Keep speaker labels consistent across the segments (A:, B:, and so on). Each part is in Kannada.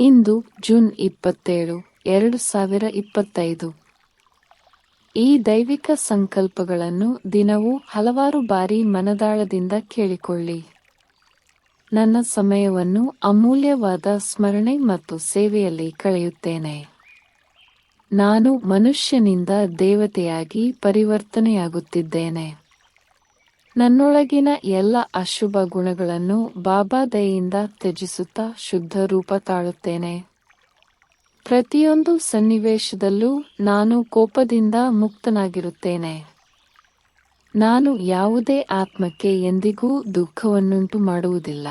A: ಇಂದು ಜೂನ್ ಇಪ್ಪತ್ತೇಳು, ಎರಡು ಸಾವಿರ ಇಪ್ಪತ್ತೈದು. ಈ ದೈವಿಕ ಸಂಕಲ್ಪಗಳನ್ನು ದಿನವೂ ಹಲವಾರು ಬಾರಿ ಮನದಾಳದಿಂದ ಕೇಳಿಕೊಳ್ಳಿ. ನನ್ನ ಸಮಯವನ್ನು ಅಮೂಲ್ಯವಾದ ಸ್ಮರಣೆ ಮತ್ತು ಸೇವೆಯಲ್ಲಿ ಕಳೆಯುತ್ತೇನೆ. ನಾನು ಮನುಷ್ಯನಿಂದ ದೇವತೆಯಾಗಿ ಪರಿವರ್ತನೆಯಾಗುತ್ತಿದ್ದೇನೆ. ನನ್ನೊಳಗಿನ ಎಲ್ಲ ಅಶುಭ ಗುಣಗಳನ್ನು ಬಾಬಾ ದಯೆಯಿಂದ ತ್ಯಜಿಸುತ್ತಾ ಶುದ್ಧ ರೂಪ ತಾಳುತ್ತೇನೆ. ಪ್ರತಿಯೊಂದು ಸನ್ನಿವೇಶದಲ್ಲೂ ನಾನು ಕೋಪದಿಂದ ಮುಕ್ತನಾಗಿರುತ್ತೇನೆ. ನಾನು ಯಾವುದೇ ಆತ್ಮಕ್ಕೆ ಎಂದಿಗೂ ದುಃಖವನ್ನುಂಟು ಮಾಡುವುದಿಲ್ಲ.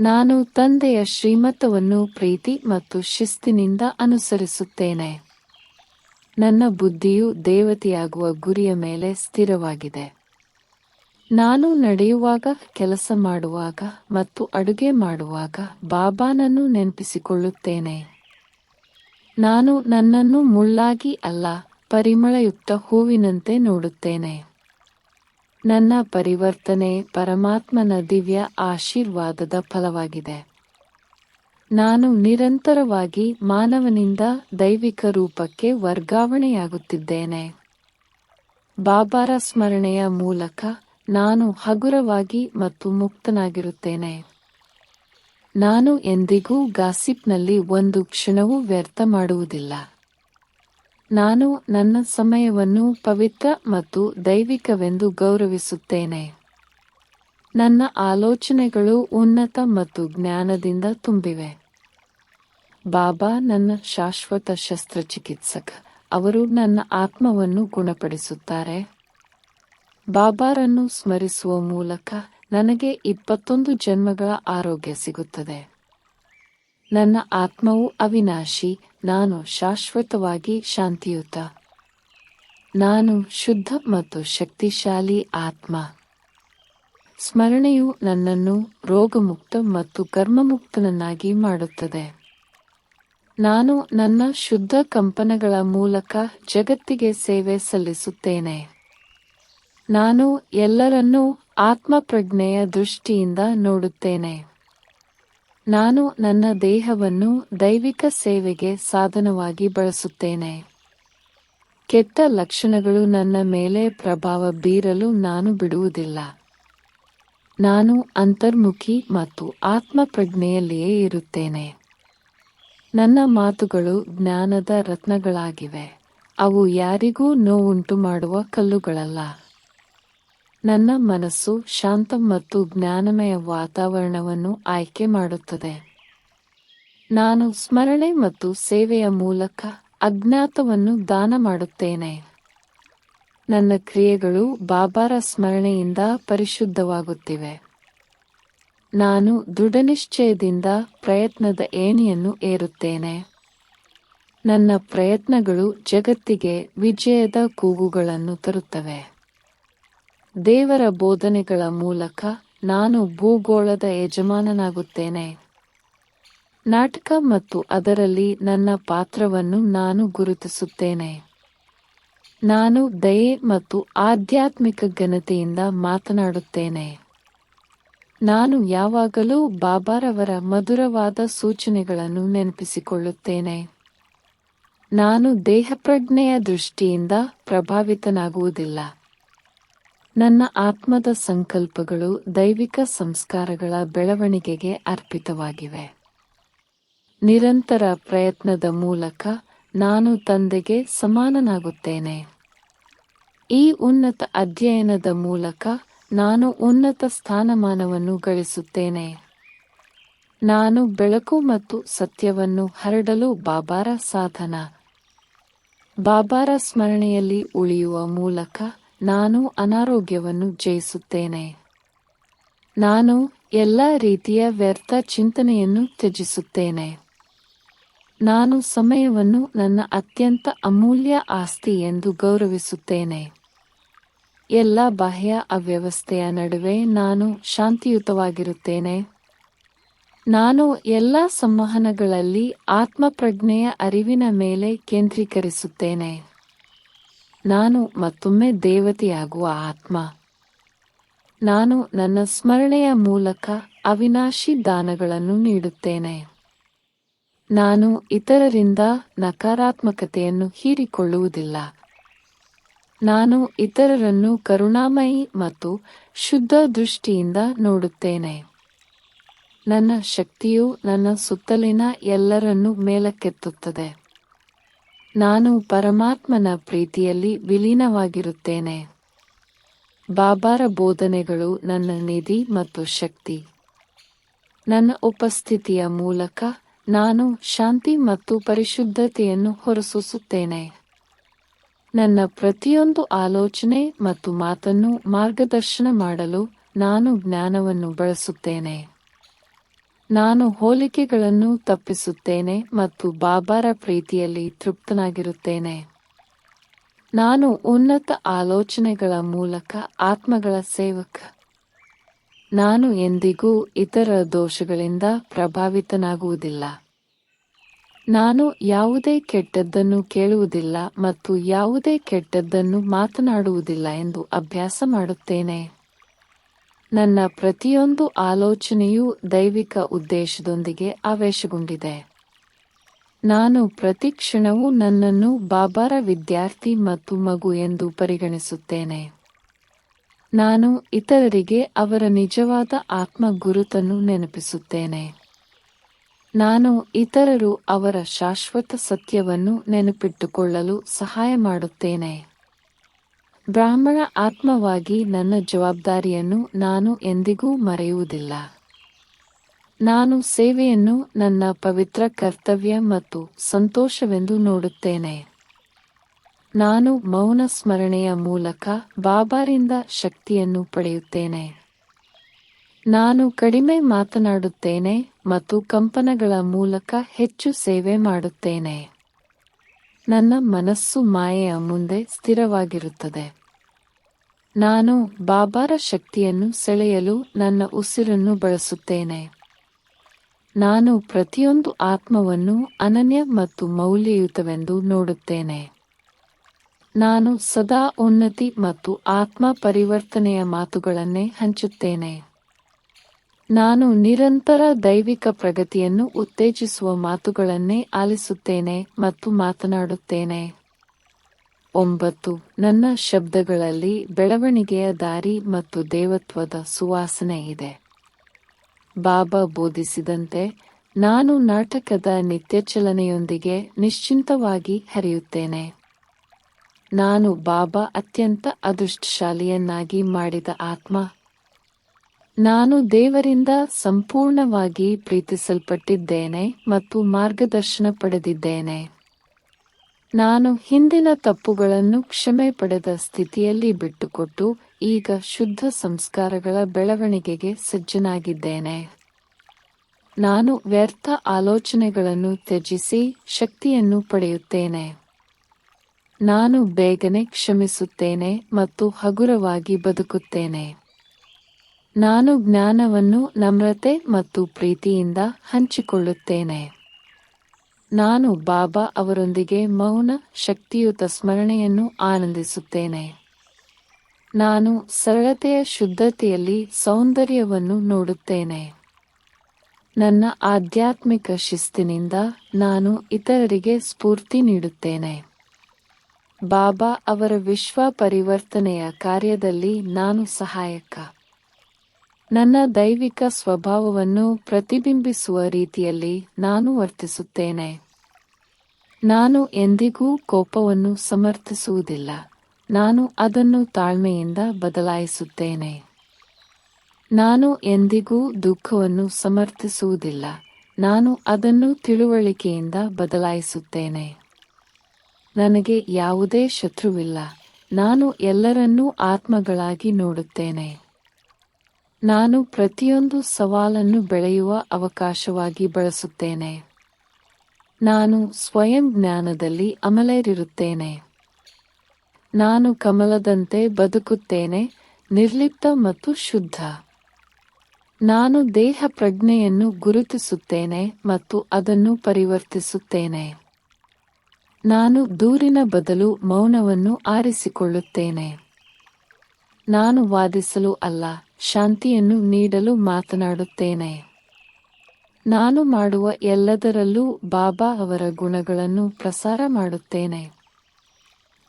A: ನಾನು ತಂದೆಯ ಶ್ರೀಮತವನ್ನು ಪ್ರೀತಿ ಮತ್ತು ಶಿಸ್ತಿನಿಂದ ಅನುಸರಿಸುತ್ತೇನೆ. ನನ್ನ ಬುದ್ಧಿಯು ದೇವತೆಯಾಗುವ ಗುರಿಯ ಮೇಲೆ ಸ್ಥಿರವಾಗಿದೆ. ನಾನು ನಡೆಯುವಾಗ, ಕೆಲಸ ಮಾಡುವಾಗ ಮತ್ತು ಅಡುಗೆ ಮಾಡುವಾಗ ಬಾಬಾನನ್ನು ನೆನಪಿಸಿಕೊಳ್ಳುತ್ತೇನೆ. ನಾನು ನನ್ನನ್ನು ಮುಳ್ಳಾಗಿ ಅಲ್ಲ, ಪರಿಮಳಯುಕ್ತ ಹೂವಿನಂತೆ ನೋಡುತ್ತೇನೆ. ನನ್ನ ಪರಿವರ್ತನೆ ಪರಮಾತ್ಮನ ದಿವ್ಯ ಆಶೀರ್ವಾದದ ಫಲವಾಗಿದೆ. ನಾನು ನಿರಂತರವಾಗಿ ಮಾನವನಿಂದ ದೈವಿಕ ರೂಪಕ್ಕೆ ವರ್ಗಾವಣೆಯಾಗುತ್ತಿದ್ದೇನೆ. ಬಾಬಾರ ಸ್ಮರಣೆಯ ಮೂಲಕ ನಾನು ಹಗುರವಾಗಿ ಮತ್ತು ಮುಕ್ತನಾಗಿರುತ್ತೇನೆ. ನಾನು ಎಂದಿಗೂ ಗಾಸಿಪ್ನಲ್ಲಿ ಒಂದು ಕ್ಷಣವೂ ವ್ಯರ್ಥ ಮಾಡುವುದಿಲ್ಲ. ನಾನು ನನ್ನ ಸಮಯವನ್ನು ಪವಿತ್ರ ಮತ್ತು ದೈವಿಕವೆಂದು ಗೌರವಿಸುತ್ತೇನೆ. ನನ್ನ ಆಲೋಚನೆಗಳು ಉನ್ನತ ಮತ್ತು ಜ್ಞಾನದಿಂದ ತುಂಬಿವೆ. ಬಾಬಾ ನನ್ನ ಶಾಶ್ವತ ಶಸ್ತ್ರಚಿಕಿತ್ಸಕ, ಅವರು ನನ್ನ ಆತ್ಮವನ್ನು ಗುಣಪಡಿಸುತ್ತಾರೆ. ಬಾಬಾರನ್ನು ಸ್ಮರಿಸುವ ಮೂಲಕ ನನಗೆ ಇಪ್ಪತ್ತೊಂದು ಜನ್ಮಗಳ ಆರೋಗ್ಯ ಸಿಗುತ್ತದೆ. ನನ್ನ ಆತ್ಮವು ಅವಿನಾಶಿ, ನಾನು ಶಾಶ್ವತವಾಗಿ ಶಾಂತಿಯುತ. ನಾನು ಶುದ್ಧ ಮತ್ತು ಶಕ್ತಿಶಾಲಿ ಆತ್ಮ. ಸ್ಮರಣೆಯು ನನ್ನನ್ನು ರೋಗಮುಕ್ತ ಮತ್ತು ಕರ್ಮಮುಕ್ತನನ್ನಾಗಿ ಮಾಡುತ್ತದೆ. ನಾನು ನನ್ನ ಶುದ್ಧ ಕಂಪನಗಳ ಮೂಲಕ ಜಗತ್ತಿಗೆ ಸೇವೆ ಸಲ್ಲಿಸುತ್ತೇನೆ. ನಾನು ಎಲ್ಲರನ್ನೂ ಆತ್ಮಪ್ರಜ್ಞೆಯ ದೃಷ್ಟಿಯಿಂದ ನೋಡುತ್ತೇನೆ. ನಾನು ನನ್ನ ದೇಹವನ್ನು ದೈವಿಕ ಸೇವೆಗೆ ಸಾಧನವಾಗಿ ಬಳಸುತ್ತೇನೆ. ಕೆಟ್ಟ ಲಕ್ಷಣಗಳು ನನ್ನ ಮೇಲೆ ಪ್ರಭಾವ ಬೀರಲು ನಾನು ಬಿಡುವುದಿಲ್ಲ. ನಾನು ಅಂತರ್ಮುಖಿ ಮತ್ತು ಆತ್ಮಪ್ರಜ್ಞೆಯಲ್ಲಿಯೇ ಇರುತ್ತೇನೆ. ನನ್ನ ಮಾತುಗಳು ಜ್ಞಾನದ ರತ್ನಗಳಾಗಿವೆ. ಅವು ಯಾರಿಗೂ ನೋವುಂಟು ಮಾಡುವ ಕಲ್ಲುಗಳಲ್ಲ. ನನ್ನ ಮನಸ್ಸು ಶಾಂತ ಮತ್ತು ಜ್ಞಾನಮಯ ವಾತಾವರಣವನ್ನು ಆಯ್ಕೆ ಮಾಡುತ್ತದೆ. ನಾನು ಸ್ಮರಣೆ ಮತ್ತು ಸೇವೆಯ ಮೂಲಕ ಅಜ್ಞಾತವನ್ನು ದಾನ ಮಾಡುತ್ತೇನೆ. ನನ್ನ ಕ್ರಿಯೆಗಳು ಬಾಬಾರ ಸ್ಮರಣೆಯಿಂದ ಪರಿಶುದ್ಧವಾಗುತ್ತಿವೆ. ನಾನು ದೃಢನಿಶ್ಚಯದಿಂದ ಪ್ರಯತ್ನದ ಏಣಿಯನ್ನು ಏರುತ್ತೇನೆ. ನನ್ನ ಪ್ರಯತ್ನಗಳು ಜಗತ್ತಿಗೆ ವಿಜಯದ ಕೂಗುಗಳನ್ನು ತರುತ್ತವೆ. ದೇವರ ಬೋಧನೆಗಳ ಮೂಲಕ ನಾನು ಭೂಗೋಳದ ಯಜಮಾನನಾಗುತ್ತೇನೆ. ನಾಟಕ ಮತ್ತು ಅದರಲ್ಲಿ ನನ್ನ ಪಾತ್ರವನ್ನು ನಾನು ಗುರುತಿಸುತ್ತೇನೆ. ನಾನು ದಯೆ ಮತ್ತು ಆಧ್ಯಾತ್ಮಿಕ ಘನತೆಯಿಂದ ಮಾತನಾಡುತ್ತೇನೆ. ನಾನು ಯಾವಾಗಲೂ ಬಾಬಾರವರ ಮಧುರವಾದ ಸೂಚನೆಗಳನ್ನು ನೆನಪಿಸಿಕೊಳ್ಳುತ್ತೇನೆ. ನಾನು ದೇಹಪ್ರಜ್ಞೆಯ ದೃಷ್ಟಿಯಿಂದ ಪ್ರಭಾವಿತನಾಗುವುದಿಲ್ಲ. ನನ್ನ ಆತ್ಮದ ಸಂಕಲ್ಪಗಳು ದೈವಿಕ ಸಂಸ್ಕಾರಗಳ ಬೆಳವಣಿಗೆಗೆ ಅರ್ಪಿತವಾಗಿವೆ. ನಿರಂತರ ಪ್ರಯತ್ನದ ಮೂಲಕ ನಾನು ತಂದೆಗೆ ಸಮಾನನಾಗುತ್ತೇನೆ. ಈ ಉನ್ನತ ಅಧ್ಯಯನದ ಮೂಲಕ ನಾನು ಉನ್ನತ ಸ್ಥಾನಮಾನವನ್ನು ಗಳಿಸುತ್ತೇನೆ. ನಾನು ಬೆಳಕು ಮತ್ತು ಸತ್ಯವನ್ನು ಹರಡಲು ಬಾಬಾರ ಸಾಧನ. ಬಾಬಾರ ಸ್ಮರಣೆಯಲ್ಲಿ ಉಳಿಯುವ ಮೂಲಕ ನಾನು ಅನಾರೋಗ್ಯವನ್ನು ಜಯಿಸುತ್ತೇನೆ. ನಾನು ಎಲ್ಲ ರೀತಿಯ ವ್ಯರ್ಥ ಚಿಂತನೆಯನ್ನು ತ್ಯಜಿಸುತ್ತೇನೆ. ನಾನು ಸಮಯವನ್ನು ನನ್ನ ಅತ್ಯಂತ ಅಮೂಲ್ಯ ಆಸ್ತಿ ಎಂದು ಗೌರವಿಸುತ್ತೇನೆ. ಎಲ್ಲ ಬಾಹ್ಯ ಅವ್ಯವಸ್ಥೆಯ ನಡುವೆ ನಾನು ಶಾಂತಿಯುತವಾಗಿರುತ್ತೇನೆ. ನಾನು ಎಲ್ಲ ಸಂವಹನಗಳಲ್ಲಿ ಆತ್ಮಪ್ರಜ್ಞೆಯ ಅರಿವಿನ ಮೇಲೆ ಕೇಂದ್ರೀಕರಿಸುತ್ತೇನೆ. ನಾನು ಮತ್ತೊಮ್ಮೆ ದೇವತೆಯಾಗುವ ಆತ್ಮ. ನಾನು ನನ್ನ ಸ್ಮರಣೆಯ ಮೂಲಕ ಅವಿನಾಶಿ ದಾನಗಳನ್ನು ನೀಡುತ್ತೇನೆ. ನಾನು ಇತರರಿಂದ ನಕಾರಾತ್ಮಕತೆಯನ್ನು ಹೀರಿಕೊಳ್ಳುವುದಿಲ್ಲ. ನಾನು ಇತರರನ್ನು ಕರುಣಾಮಯಿ ಮತ್ತು ಶುದ್ಧ ದೃಷ್ಟಿಯಿಂದ ನೋಡುತ್ತೇನೆ. ನನ್ನ ಶಕ್ತಿಯು ನನ್ನ ಸುತ್ತಲಿನ ಎಲ್ಲರನ್ನೂ ಮೇಲಕ್ಕೆತ್ತುತ್ತದೆ. ನಾನು ಪರಮಾತ್ಮನ ಪ್ರೀತಿಯಲ್ಲಿ ವಿಲೀನವಾಗಿರುತ್ತೇನೆ. ಬಾಬಾರ ಬೋಧನೆಗಳು ನನ್ನ ನಿಧಿ ಮತ್ತು ಶಕ್ತಿ. ನನ್ನ ಉಪಸ್ಥಿತಿಯ ಮೂಲಕ ನಾನು ಶಾಂತಿ ಮತ್ತು ಪರಿಶುದ್ಧತೆಯನ್ನು ಹೊರಸೂಸುತ್ತೇನೆ. ನನ್ನ ಪ್ರತಿಯೊಂದು ಆಲೋಚನೆ ಮತ್ತು ಮಾತನ್ನು ಮಾರ್ಗದರ್ಶನ ಮಾಡಲು ನಾನು ಜ್ಞಾನವನ್ನು ಬಳಸುತ್ತೇನೆ. ನಾನು ಹೋಲಿಕೆಗಳನ್ನು ತಪ್ಪಿಸುತ್ತೇನೆ ಮತ್ತು ಬಾಬಾರ ಪ್ರೀತಿಯಲ್ಲಿ ತೃಪ್ತನಾಗಿರುತ್ತೇನೆ. ನಾನು ಉನ್ನತ ಆಲೋಚನೆಗಳ ಮೂಲಕ ಆತ್ಮಗಳ ಸೇವಕ. ನಾನು ಎಂದಿಗೂ ಇತರ ದೋಷಗಳಿಂದ ಪ್ರಭಾವಿತನಾಗುವುದಿಲ್ಲ. ನಾನು ಯಾವುದೇ ಕೆಟ್ಟದ್ದನ್ನು ಕೇಳುವುದಿಲ್ಲ ಮತ್ತು ಯಾವುದೇ ಕೆಟ್ಟದ್ದನ್ನು ಮಾತನಾಡುವುದಿಲ್ಲ ಎಂದು ಅಭ್ಯಾಸ ಮಾಡುತ್ತೇನೆ. ನನ್ನ ಪ್ರತಿಯೊಂದು ಆಲೋಚನೆಯೂ ದೈವಿಕ ಉದ್ದೇಶದೊಂದಿಗೆ ಆವೇಶಗೊಂಡಿದೆ. ನಾನು ಪ್ರತಿ ಕ್ಷಣವೂ ನನ್ನನ್ನು ಬಾಬಾರ ವಿದ್ಯಾರ್ಥಿ ಮತ್ತು ಮಗು ಎಂದು ಪರಿಗಣಿಸುತ್ತೇನೆ. ನಾನು ಇತರರಿಗೆ ಅವರ ನಿಜವಾದ ಆತ್ಮ ಗುರುತನ್ನು ನೆನಪಿಸುತ್ತೇನೆ. ನಾನು ಇತರರು ಅವರ ಶಾಶ್ವತ ಸತ್ಯವನ್ನು ನೆನಪಿಟ್ಟುಕೊಳ್ಳಲು ಸಹಾಯ ಮಾಡುತ್ತೇನೆ. ಬ್ರಾಹ್ಮಣ ಆತ್ಮವಾಗಿ ನನ್ನ ಜವಾಬ್ದಾರಿಯನ್ನು ನಾನು ಎಂದಿಗೂ ಮರೆಯುವುದಿಲ್ಲ. ನಾನು ಸೇವೆಯನ್ನು ನನ್ನ ಪವಿತ್ರ ಕರ್ತವ್ಯ ಮತ್ತು ಸಂತೋಷವೆಂದು ನೋಡುತ್ತೇನೆ. ನಾನು ಮೌನ ಸ್ಮರಣೆಯ ಮೂಲಕ ಬಾಬಾರಿಂದ ಶಕ್ತಿಯನ್ನು ಪಡೆಯುತ್ತೇನೆ. ನಾನು ಕಡಿಮೆ ಮಾತನಾಡುತ್ತೇನೆ ಮತ್ತು ಕಂಪನಗಳ ಮೂಲಕ ಹೆಚ್ಚು ಸೇವೆ ಮಾಡುತ್ತೇನೆ. ನನ್ನ ಮನಸ್ಸು ಮಾಯೆಯ ಮುಂದೆ ಸ್ಥಿರವಾಗಿರುತ್ತದೆ. ನಾನು ಬಾಬಾರ ಶಕ್ತಿಯನ್ನು ಸೆಳೆಯಲು ನನ್ನ ಉಸಿರನ್ನು ಬಳಸುತ್ತೇನೆ. ನಾನು ಪ್ರತಿಯೊಂದು ಆತ್ಮವನ್ನು ಅನನ್ಯ ಮತ್ತು ಮೌಲ್ಯಯುತವೆಂದು ನೋಡುತ್ತೇನೆ. ನಾನು ಸದಾ ಉನ್ನತಿ ಮತ್ತು ಆತ್ಮ ಪರಿವರ್ತನೆಯ ಮಾತುಗಳನ್ನೇ ಹಂಚುತ್ತೇನೆ. ನಾನು ನಿರಂತರ ದೈವಿಕ ಪ್ರಗತಿಯನ್ನು ಉತ್ತೇಜಿಸುವ ಮಾತುಗಳನ್ನೇ ಆಲಿಸುತ್ತೇನೆ ಮತ್ತು ಮಾತನಾಡುತ್ತೇನೆ. ಒಂಬತ್ತು, ನನ್ನ ಶಬ್ದಗಳಲ್ಲಿ ಬೆಳವಣಿಗೆಯ ದಾರಿ ಮತ್ತು ದೇವತ್ವದ ಸುವಾಸನೆ ಇದೆ. ಬಾಬಾ ಬೋಧಿಸಿದಂತೆ ನಾನು ನಾಟಕದ ನಿತ್ಯಚಲನೆಯೊಂದಿಗೆ ನಿಶ್ಚಿಂತವಾಗಿ ಹರಿಯುತ್ತೇನೆ. ನಾನು ಬಾಬಾ ಅತ್ಯಂತ ಅದೃಷ್ಟಶಾಲಿಯನ್ನಾಗಿ ಮಾಡಿದ ಆತ್ಮ ನಾನು ದೇವರಿಂದ ಸಂಪೂರ್ಣವಾಗಿ ಪ್ರೀತಿಸಲ್ಪಟ್ಟಿದ್ದೇನೆ ಮತ್ತು ಮಾರ್ಗದರ್ಶನ ಪಡೆದಿದ್ದೇನೆ. ನಾನು ಹಿಂದಿನ ತಪ್ಪುಗಳನ್ನು ಕ್ಷಮೆ ಪಡೆದ ಸ್ಥಿತಿಯಲ್ಲಿ ಬಿಟ್ಟುಕೊಟ್ಟು ಈಗ ಶುದ್ಧ ಸಂಸ್ಕಾರಗಳ ಬೆಳವಣಿಗೆಗೆ ಸಜ್ಜನಾಗಿದ್ದೇನೆ. ನಾನು ವ್ಯರ್ಥ ಆಲೋಚನೆಗಳನ್ನು ತ್ಯಜಿಸಿ ಶಕ್ತಿಯನ್ನು ಪಡೆಯುತ್ತೇನೆ. ನಾನು ಬೇಗನೆ ಕ್ಷಮಿಸುತ್ತೇನೆ ಮತ್ತು ಹಗುರವಾಗಿ ಬದುಕುತ್ತೇನೆ. ನಾನು ಜ್ಞಾನವನ್ನು ನಮ್ರತೆ ಮತ್ತು ಪ್ರೀತಿಯಿಂದ ಹಂಚಿಕೊಳ್ಳುತ್ತೇನೆ. ನಾನು ಬಾಬಾ ಅವರೊಂದಿಗೆ ಮೌನ ಶಕ್ತಿಯುತ ಸ್ಮರಣೆಯನ್ನು ಆನಂದಿಸುತ್ತೇನೆ. ನಾನು ಸರಳತೆಯ ಶುದ್ಧತೆಯಲ್ಲಿ ಸೌಂದರ್ಯವನ್ನು ನೋಡುತ್ತೇನೆ. ನನ್ನ ಆಧ್ಯಾತ್ಮಿಕ ಶಿಸ್ತಿನಿಂದ ನಾನು ಇತರರಿಗೆ ಸ್ಫೂರ್ತಿ ನೀಡುತ್ತೇನೆ. ಬಾಬಾ ಅವರ ವಿಶ್ವ ಪರಿವರ್ತನೆಯ ಕಾರ್ಯದಲ್ಲಿ ನಾನು ಸಹಾಯಕ. ನನ್ನ ದೈವಿಕ ಸ್ವಭಾವವನ್ನು ಪ್ರತಿಬಿಂಬಿಸುವ ರೀತಿಯಲ್ಲಿ ನಾನು ವರ್ತಿಸುತ್ತೇನೆ. ನಾನು ಎಂದಿಗೂ ಕೋಪವನ್ನು ಸಮರ್ಥಿಸುವುದಿಲ್ಲ. ನಾನು ಅದನ್ನು ತಾಳ್ಮೆಯಿಂದ ಬದಲಾಯಿಸುತ್ತೇನೆ. ನಾನು ಎಂದಿಗೂ ದುಃಖವನ್ನು ಸಮರ್ಥಿಸುವುದಿಲ್ಲ. ನಾನು ಅದನ್ನು ತಿಳುವಳಿಕೆಯಿಂದ ಬದಲಾಯಿಸುತ್ತೇನೆ. ನನಗೆ ಯಾವುದೇ ಶತ್ರುವಿಲ್ಲ. ನಾನು ಎಲ್ಲರನ್ನೂ ಆತ್ಮಗಳಾಗಿ ನೋಡುತ್ತೇನೆ. ನಾನು ಪ್ರತಿಯೊಂದು ಸವಾಲನ್ನು ಬೆಳೆಯುವ ಅವಕಾಶವಾಗಿ ಬಳಸುತ್ತೇನೆ. ನಾನು ಸ್ವಯಂ ಜ್ಞಾನದಲ್ಲಿ ಅಮಲೇರಿರುತ್ತೇನೆ. ನಾನು ಕಮಲದಂತೆ ಬದುಕುತ್ತೇನೆ, ನಿರ್ಲಿಪ್ತ ಮತ್ತು ಶುದ್ಧ. ನಾನು ದೇಹ ಪ್ರಜ್ಞೆಯನ್ನು ಗುರುತಿಸುತ್ತೇನೆ ಮತ್ತು ಅದನ್ನು ಪರಿವರ್ತಿಸುತ್ತೇನೆ. ನಾನು ದೂರಿನ ಬದಲು ಮೌನವನ್ನು ಆರಿಸಿಕೊಳ್ಳುತ್ತೇನೆ. ನಾನು ವಾದಿಸಲು ಅಲ್ಲ, ಶಾಂತಿಯನ್ನು ನೀಡಲು ಮಾತನಾಡುತ್ತೇನೆ. ನಾನು ಮಾಡುವ ಎಲ್ಲದರಲ್ಲೂ ಬಾಬಾ ಅವರ ಗುಣಗಳನ್ನು ಪ್ರಸಾರ ಮಾಡುತ್ತೇನೆ.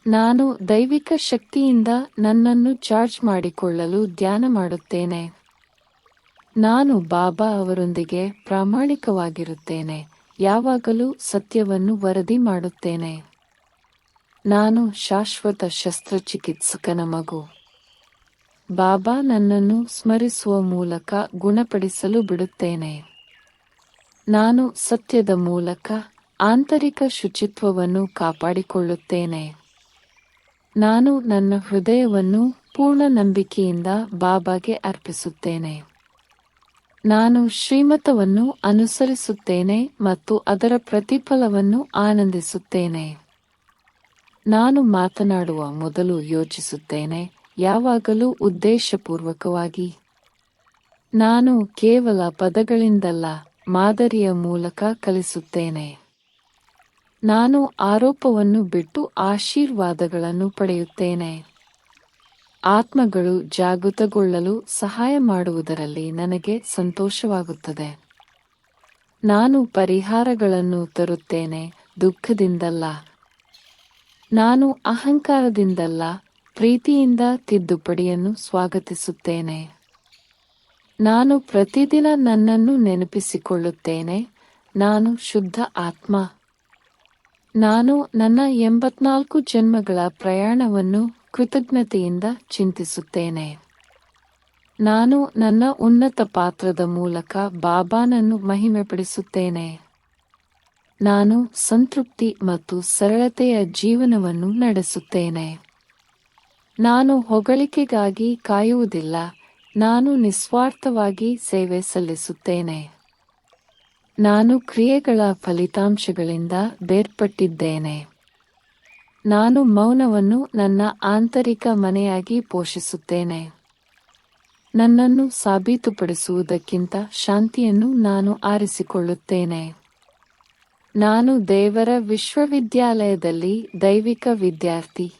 A: ನಾನು ದೈವಿಕ ಶಕ್ತಿಯಿಂದ ನನ್ನನ್ನು ಚಾರ್ಜ್ ಮಾಡಿಕೊಳ್ಳಲು ಧ್ಯಾನ ಮಾಡುತ್ತೇನೆ. ನಾನು ಬಾಬಾ ಅವರೊಂದಿಗೆ ಪ್ರಾಮಾಣಿಕವಾಗಿರುತ್ತೇನೆ, ಯಾವಾಗಲೂ ಸತ್ಯವನ್ನು ವರದಿ ಮಾಡುತ್ತೇನೆ. ನಾನು ಶಾಶ್ವತ ಶಸ್ತ್ರಚಿಕಿತ್ಸಕನ ಮಗು. ಬಾಬಾ ನನ್ನನ್ನು ಸ್ಮರಿಸುವ ಮೂಲಕ ಗುಣಪಡಿಸಲು ಬಿಡುತ್ತೇನೆ. ನಾನು ಸತ್ಯದ ಮೂಲಕ ಆಂತರಿಕ ಶುಚಿತ್ವವನ್ನು ಕಾಪಾಡಿಕೊಳ್ಳುತ್ತೇನೆ. ನಾನು ನನ್ನ ಹೃದಯವನ್ನು ಪೂರ್ಣ ನಂಬಿಕೆಯಿಂದ ಬಾಬಾಗೆ ಅರ್ಪಿಸುತ್ತೇನೆ. ನಾನು ಶ್ರೀಮತವನ್ನು ಅನುಸರಿಸುತ್ತೇನೆ ಮತ್ತು ಅದರ ಪ್ರತಿಫಲವನ್ನು ಆನಂದಿಸುತ್ತೇನೆ. ನಾನು ಮಾತನಾಡುವ ಮೊದಲು ಯೋಚಿಸುತ್ತೇನೆ. ಯಾವಾಗಲೂ ಉದ್ದೇಶಪೂರ್ವಕವಾಗಿ. ನಾನು ಕೇವಲ ಪದಗಳಿಂದಲ್ಲ, ಮಾದರಿಯ ಮೂಲಕ ಕಲಿಸುತ್ತೇನೆ. ನಾನು ಆರೋಪವನ್ನು ಬಿಟ್ಟು ಆಶೀರ್ವಾದಗಳನ್ನು ಪಡೆಯುತ್ತೇನೆ. ಆತ್ಮಗಳು ಜಾಗೃತಗೊಳ್ಳಲು ಸಹಾಯ ಮಾಡುವುದರಲ್ಲಿ ನನಗೆ ಸಂತೋಷವಾಗುತ್ತದೆ. ನಾನು ಪರಿಹಾರಗಳನ್ನು ತರುತ್ತೇನೆ, ದುಃಖದಿಂದಲ್ಲ. ನಾನು ಅಹಂಕಾರದಿಂದಲ್ಲ ಪ್ರೀತಿಯಿಂದ ತಿದ್ದುಪಡಿಯನ್ನು ಸ್ವಾಗತಿಸುತ್ತೇನೆ. ನಾನು ಪ್ರತಿದಿನ ನನ್ನನ್ನು ನೆನಪಿಸಿಕೊಳ್ಳುತ್ತೇನೆ. ನಾನು ಶುದ್ಧ ಆತ್ಮ. ನಾನು ನನ್ನ ಎಂಬತ್ನಾಲ್ಕು ಜನ್ಮಗಳ ಪ್ರಯಾಣವನ್ನು ಕೃತಜ್ಞತೆಯಿಂದ ಚಿಂತಿಸುತ್ತೇನೆ. ನಾನು ನನ್ನ ಉನ್ನತ ಪಾತ್ರದ ಮೂಲಕ ಬಾಬಾನನ್ನು ಮಹಿಮೆಪಡಿಸುತ್ತೇನೆ. ನಾನು ಸಂತೃಪ್ತಿ ಮತ್ತು ಸರಳತೆಯ ಜೀವನವನ್ನು ನಡೆಸುತ್ತೇನೆ. ನಾನು ಹೊಗಳಿಕೆಗಾಗಿ ಕಾಯುವುದಿಲ್ಲ. ನಾನು ನಿಸ್ವಾರ್ಥವಾಗಿ ಸೇವೆ ಸಲ್ಲಿಸುತ್ತೇನೆ. ನಾನು ಕ್ರಿಯೆಗಳ ಫಲಿತಾಂಶಗಳಿಂದ ಬೇರ್ಪಟ್ಟಿದ್ದೇನೆ. ನಾನು ಮೌನವನ್ನು ನನ್ನ ಆಂತರಿಕ ಮನೆಯಾಗಿ ಪೋಷಿಸುತ್ತೇನೆ. ನನ್ನನ್ನು ಸಾಬೀತುಪಡಿಸುವುದಕ್ಕಿಂತ ಶಾಂತಿಯನ್ನು ನಾನು ಆರಿಸಿಕೊಳ್ಳುತ್ತೇನೆ. ನಾನು ದೇವರ ವಿಶ್ವವಿದ್ಯಾಲಯದಲ್ಲಿ ದೈವಿಕ ವಿದ್ಯಾರ್ಥಿ.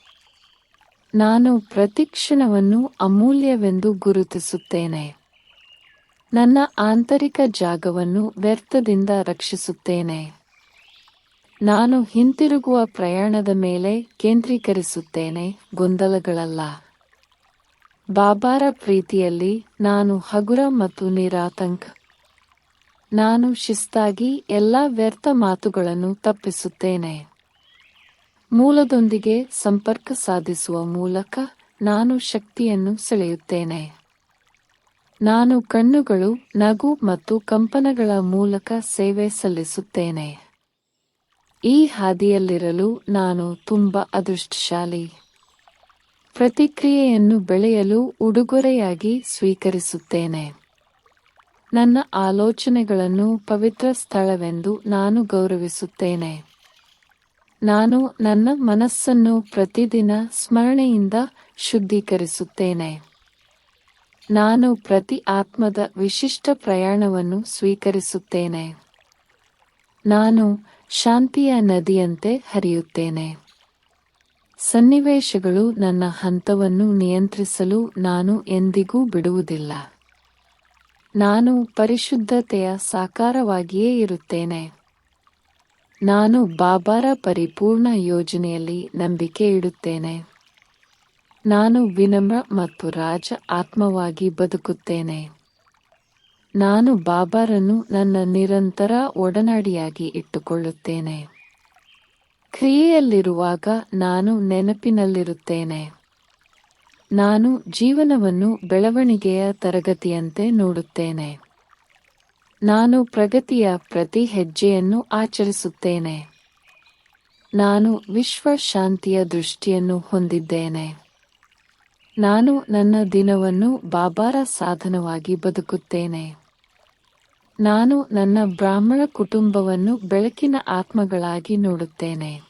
A: ನಾನು ಪ್ರತಿಕ್ಷಣವನ್ನು ಅಮೂಲ್ಯವೆಂದು ಗುರುತಿಸುತ್ತೇನೆ. ನನ್ನ ಆಂತರಿಕ ಜಾಗವನ್ನು ವ್ಯರ್ಥದಿಂದ ರಕ್ಷಿಸುತ್ತೇನೆ. ನಾನು ಹಿಂತಿರುಗುವ ಪ್ರಯಾಣದ ಮೇಲೆ ಕೇಂದ್ರೀಕರಿಸುತ್ತೇನೆ, ಗೊಂದಲಗಳಲ್ಲ. ಬಾಬಾರ ಪ್ರೀತಿಯಲ್ಲಿ ನಾನು ಹಗುರ ಮತ್ತು ನಿರಾತಂಕ. ನಾನು ಶಿಸ್ತಾಗಿ ಎಲ್ಲ ವ್ಯರ್ಥ ಮಾತುಗಳನ್ನು ತಪ್ಪಿಸುತ್ತೇನೆ. ಮೂಲದೊಂದಿಗೆ ಸಂಪರ್ಕ ಸಾಧಿಸುವ ಮೂಲಕ ನಾನು ಶಕ್ತಿಯನ್ನು ಸೆಳೆಯುತ್ತೇನೆ. ನಾನು ಕಣ್ಣುಗಳು, ನಗು ಮತ್ತು ಕಂಪನಗಳ ಮೂಲಕ ಸೇವೆ ಸಲ್ಲಿಸುತ್ತೇನೆ. ಈ ಹಾದಿಯಲ್ಲಿರಲು ನಾನು ತುಂಬ ಅದೃಷ್ಟಶಾಲಿ. ಪ್ರತಿಕ್ರಿಯೆಯನ್ನು ಬೆಳೆಯಲು ಉಡುಗೊರೆಯಾಗಿ ಸ್ವೀಕರಿಸುತ್ತೇನೆ. ನನ್ನ ಆಲೋಚನೆಗಳನ್ನು ಪವಿತ್ರ ಸ್ಥಳವೆಂದು ನಾನು ಗೌರವಿಸುತ್ತೇನೆ. ನಾನು ನನ್ನ ಮನಸ್ಸನ್ನು ಪ್ರತಿದಿನ ಸ್ಮರಣೆಯಿಂದ ಶುದ್ಧೀಕರಿಸುತ್ತೇನೆ. ನಾನು ಪ್ರತಿ ಆತ್ಮದ ವಿಶಿಷ್ಟ ಪ್ರಯಾಣವನ್ನು ಸ್ವೀಕರಿಸುತ್ತೇನೆ. ನಾನು ಶಾಂತಿಯ ನದಿಯಂತೆ ಹರಿಯುತ್ತೇನೆ. ಸನ್ನಿವೇಶಗಳು ನನ್ನ ಹಂತವನ್ನು ನಿಯಂತ್ರಿಸಲು ನಾನು ಎಂದಿಗೂ ಬಿಡುವುದಿಲ್ಲ. ನಾನು ಪರಿಶುದ್ಧತೆಯ ಸಾಕಾರವಾಗಿಯೇ ಇರುತ್ತೇನೆ. ನಾನು ಬಾಬಾರ ಪರಿಪೂರ್ಣ ಯೋಜನೆಯಲ್ಲಿ ನಂಬಿಕೆ ಇಡುತ್ತೇನೆ. ನಾನು ವಿನಮ್ರ ಮತ್ತು ರಾಜ ಆತ್ಮವಾಗಿ ಬದುಕುತ್ತೇನೆ. ನಾನು ಬಾಬಾರನ್ನು ನನ್ನ ನಿರಂತರ ಒಡನಾಡಿಯಾಗಿ ಇಟ್ಟುಕೊಳ್ಳುತ್ತೇನೆ. ಕ್ರಿಯೆಯಲ್ಲಿರುವಾಗ ನಾನು ನೆನಪಿನಲ್ಲಿರುತ್ತೇನೆ. ನಾನು ಜೀವನವನ್ನು ಬೆಳವಣಿಗೆಯ ತರಗತಿಯಂತೆ ನೋಡುತ್ತೇನೆ. ನಾನು ಪ್ರಗತಿಯ ಪ್ರತಿ ಹೆಜ್ಜೆಯನ್ನು ಆಚರಿಸುತ್ತೇನೆ. ನಾನು ವಿಶ್ವ ಶಾಂತಿಯ ದೃಷ್ಟಿಯನ್ನು ಹೊಂದಿದ್ದೇನೆ. ನಾನು ನನ್ನ ದಿನವನ್ನು ಬಾಬಾರ ಸಾಧನವಾಗಿ ಬದುಕುತ್ತೇನೆ. ನಾನು ನನ್ನ ಬ್ರಾಹ್ಮಣ ಕುಟುಂಬವನ್ನು ಬೆಳಕಿನ ಆತ್ಮಗಳಾಗಿ ನೋಡುತ್ತೇನೆ.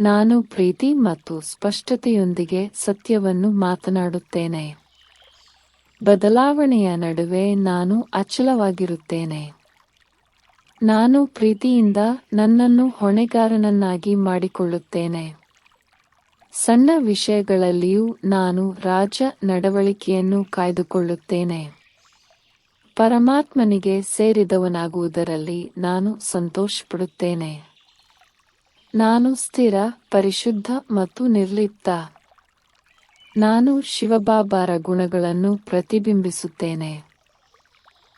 A: ನಾನು ಪ್ರೀತಿ ಮತ್ತು ಸ್ಪಷ್ಟತೆಯೊಂದಿಗೆ ಸತ್ಯವನ್ನು ಮಾತನಾಡುತ್ತೇನೆ. ಬದಲಾವಣೆಯ ನಡುವೆ ನಾನು ಅಚಲವಾಗಿರುತ್ತೇನೆ. ನಾನು ಪ್ರೀತಿಯಿಂದ ನನ್ನನ್ನು ಹೊಣೆಗಾರನನ್ನಾಗಿ ಮಾಡಿಕೊಳ್ಳುತ್ತೇನೆ. ಸಣ್ಣ ವಿಷಯಗಳಲ್ಲಿಯೂ ನಾನು ರಾಜ ನಡವಳಿಕೆಯನ್ನು ಕಾಯ್ದುಕೊಳ್ಳುತ್ತೇನೆ. ಪರಮಾತ್ಮನಿಗೆ ಸೇರಿದವನಾಗುವುದರಲ್ಲಿ ನಾನು ಸಂತೋಷಪಡುತ್ತೇನೆ. ನಾನು ಸ್ಥಿರ, ಪರಿಶುದ್ಧ ಮತ್ತು ನಿರ್ಲಿಪ್ತ. ನಾನು ಶಿವಬಾಬಾರ ಗುಣಗಳನ್ನು ಪ್ರತಿಬಿಂಬಿಸುತ್ತೇನೆ.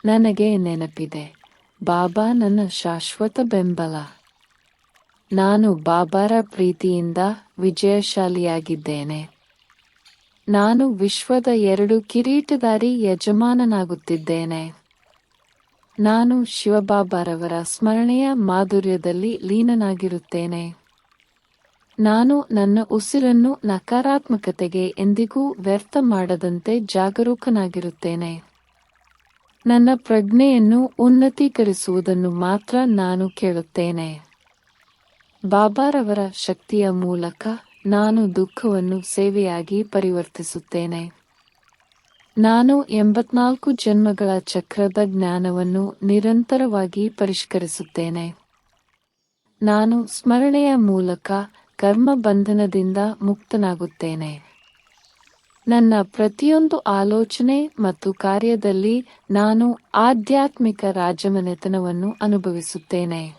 A: ನನಗೆ ನೆನಪಿದೆ, ಬಾಬಾ ನನ್ನ ಶಾಶ್ವತ ಬೆಂಬಲ. ನಾನು ಬಾಬಾರ ಪ್ರೀತಿಯಿಂದ ವಿಜಯಶಾಲಿಯಾಗಿದ್ದೇನೆ. ನಾನು ವಿಶ್ವದ ಎರಡು ಕಿರೀಟಧಾರಿ ಯಜಮಾನನಾಗುತ್ತಿದ್ದೇನೆ. ನಾನು ಶಿವಬಾಬಾರವರ ಸ್ಮರಣೆಯ ಮಾಧುರ್ಯದಲ್ಲಿ ಲೀನನಾಗಿರುತ್ತೇನೆ. ನಾನು ನನ್ನ ಉಸಿರನ್ನು ನಕಾರಾತ್ಮಕತೆಗೆ ಎಂದಿಗೂ ವ್ಯರ್ಥ ಮಾಡದಂತೆ ಜಾಗರೂಕನಾಗಿರುತ್ತೇನೆ. ನನ್ನ ಪ್ರಜ್ಞೆಯನ್ನು ಉನ್ನತೀಕರಿಸುವುದನ್ನು ಮಾತ್ರ ನಾನು ಕೇಳುತ್ತೇನೆ. ಬಾಬಾರವರ ಶಕ್ತಿಯ ಮೂಲಕ ನಾನು ದುಃಖವನ್ನು ಸೇವೆಯಾಗಿ ಪರಿವರ್ತಿಸುತ್ತೇನೆ. ನಾನು ಎಂಬತ್ನಾಲ್ಕು ಜನ್ಮಗಳ ಚಕ್ರದ ಜ್ಞಾನವನ್ನು ನಿರಂತರವಾಗಿ ಪರಿಷ್ಕರಿಸುತ್ತೇನೆ. ನಾನು ಸ್ಮರಣೆಯ ಮೂಲಕ ಕರ್ಮ ಬಂಧನದಿಂದ ಮುಕ್ತನಾಗುತ್ತೇನೆ. ನನ್ನ ಪ್ರತಿಯೊಂದು ಆಲೋಚನೆ ಮತ್ತು ಕಾರ್ಯದಲ್ಲಿ ನಾನು ಆಧ್ಯಾತ್ಮಿಕ ರಾಜಮನೆತನವನ್ನು ಅನುಭವಿಸುತ್ತೇನೆ.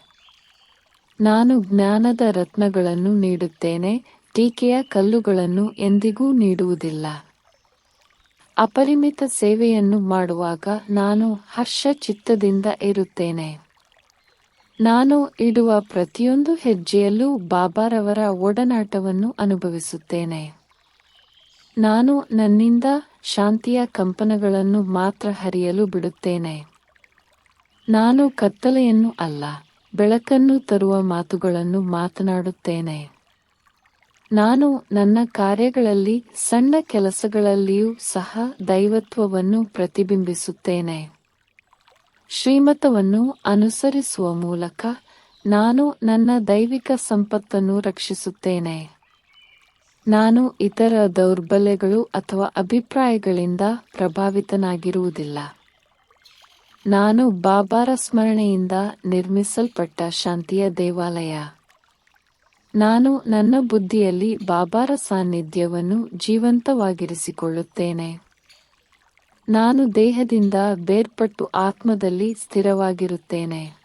A: ನಾನು ಜ್ಞಾನದ ರತ್ನಗಳನ್ನು ನೀಡುತ್ತೇನೆ, ಟೀಕೆಯ ಕಲ್ಲುಗಳನ್ನು ಎಂದಿಗೂ ನೀಡುವುದಿಲ್ಲ. ಅಪರಿಮಿತ ಸೇವೆಯನ್ನು ಮಾಡುವಾಗ ನಾನು ಹರ್ಷ ಚಿತ್ತದಿಂದ ಇರುತ್ತೇನೆ. ನಾನು ಇಡುವ ಪ್ರತಿಯೊಂದು ಹೆಜ್ಜೆಯಲ್ಲೂ ಬಾಬಾರವರ ಒಡನಾಟವನ್ನು ಅನುಭವಿಸುತ್ತೇನೆ. ನಾನು ನನ್ನಿಂದ ಶಾಂತಿಯ ಕಂಪನಗಳನ್ನು ಮಾತ್ರ ಹರಿಯಲು ಬಿಡುತ್ತೇನೆ. ನಾನು ಕತ್ತಲೆಯನ್ನು ಅಲ್ಲ, ಬೆಳಕನ್ನು ತರುವ ಮಾತುಗಳನ್ನು ಮಾತನಾಡುತ್ತೇನೆ. ನಾನು ನನ್ನ ಕಾರ್ಯಗಳಲ್ಲಿ ಸಣ್ಣ ಕೆಲಸಗಳಲ್ಲಿಯೂ ಸಹ ದೈವತ್ವವನ್ನು ಪ್ರತಿಬಿಂಬಿಸುತ್ತೇನೆ. ಶ್ರೀಮತವನ್ನು ಅನುಸರಿಸುವ ಮೂಲಕ ನಾನು ನನ್ನ ದೈವಿಕ ಸಂಪತ್ತನ್ನು ರಕ್ಷಿಸುತ್ತೇನೆ. ನಾನು ಇತರ ದೌರ್ಬಲ್ಯಗಳು ಅಥವಾ ಅಭಿಪ್ರಾಯಗಳಿಂದ ಪ್ರಭಾವಿತನಾಗಿರುವುದಿಲ್ಲ. ನಾನು ಬಾಬಾರ ಸ್ಮರಣೆಯಿಂದ ನಿರ್ಮಿಸಲ್ಪಟ್ಟ ಶಾಂತಿಯ ದೇವಾಲಯ. ನಾನು ನನ್ನ ಬುದ್ಧಿಯಲ್ಲಿ ಬಾಬಾರ ಸಾನ್ನಿಧ್ಯವನ್ನು ಜೀವಂತವಾಗಿರಿಸಿಕೊಳ್ಳುತ್ತೇನೆ. ನಾನು ದೇಹದಿಂದ ಬೇರ್ಪಟ್ಟು ಆತ್ಮದಲ್ಲಿ ಸ್ಥಿರವಾಗಿರುತ್ತೇನೆ.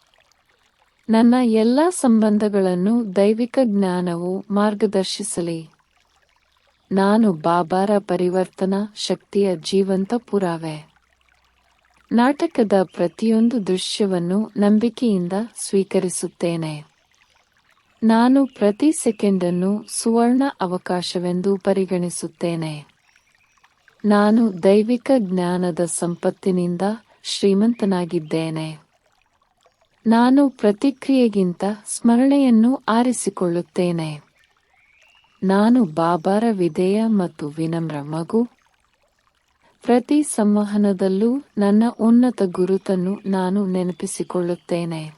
A: ನನ್ನ ಎಲ್ಲ ಸಂಬಂಧಗಳನ್ನು ದೈವಿಕ ಜ್ಞಾನವು ಮಾರ್ಗದರ್ಶಿಸಲಿ. ನಾನು ಬಾಬಾರ ಪರಿವರ್ತನಾ ಶಕ್ತಿಯ ಜೀವಂತ ಪುರಾವೆ. ನಾಟಕದ ಪ್ರತಿಯೊಂದು ದೃಶ್ಯವನ್ನು ನಂಬಿಕೆಯಿಂದ ಸ್ವೀಕರಿಸುತ್ತೇನೆ. ನಾನು ಪ್ರತಿ ಸೆಕೆಂಡನ್ನು ಸುವರ್ಣ ಅವಕಾಶವೆಂದು ಪರಿಗಣಿಸುತ್ತೇನೆ. ನಾನು ದೈವಿಕ ಜ್ಞಾನದ ಸಂಪತ್ತಿನಿಂದ ಶ್ರೀಮಂತನಾಗಿದ್ದೇನೆ. ನಾನು ಪ್ರತಿಕ್ರಿಯೆಗಿಂತ ಸ್ಮರಣೆಯನ್ನು ಆರಿಸಿಕೊಳ್ಳುತ್ತೇನೆ. ನಾನು ಬಾಬಾರ ವಿಧೇಯ ಮತ್ತು ವಿನಮ್ರ ಮಗು. ಪ್ರತಿ ಸಂವಹನದಲ್ಲೂ ನನ್ನ ಉನ್ನತ ಗುರುತನ್ನು ನಾನು ನೆನಪಿಸಿಕೊಳ್ಳುತ್ತೇನೆ.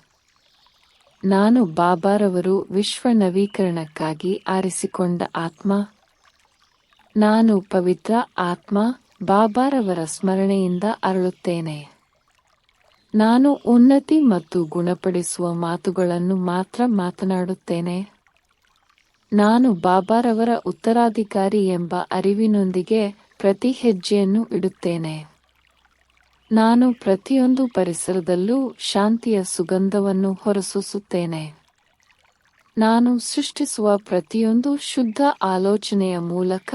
A: ನಾನು ಬಾಬಾರವರು ವಿಶ್ವ ನವೀಕರಣಕ್ಕಾಗಿ ಆರಿಸಿಕೊಂಡ ಆತ್ಮ. ನಾನು ಪವಿತ್ರ ಆತ್ಮ ಬಾಬಾರವರ ಸ್ಮರಣೆಯಿಂದ ಅರಳುತ್ತೇನೆ. ನಾನು ಉನ್ನತಿ ಮತ್ತು ಗುಣಪಡಿಸುವ ಮಾತುಗಳನ್ನು ಮಾತ್ರ ಮಾತನಾಡುತ್ತೇನೆ. ನಾನು ಬಾಬಾರವರ ಉತ್ತರಾಧಿಕಾರಿ ಎಂಬ ಅರಿವಿನೊಂದಿಗೆ ಪ್ರತಿ ಹೆಜ್ಜೆಯನ್ನು ಇಡುತ್ತೇನೆ. ನಾನು ಪ್ರತಿಯೊಂದು ಪರಿಸರದಲ್ಲೂ ಶಾಂತಿಯ ಸುಗಂಧವನ್ನು ಹೊರಸೂಸುತ್ತೇನೆ. ನಾನು ಸೃಷ್ಟಿಸುವ ಪ್ರತಿಯೊಂದು ಶುದ್ಧ ಆಲೋಚನೆಯ ಮೂಲಕ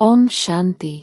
A: ಓಂ ಶಾಂತಿ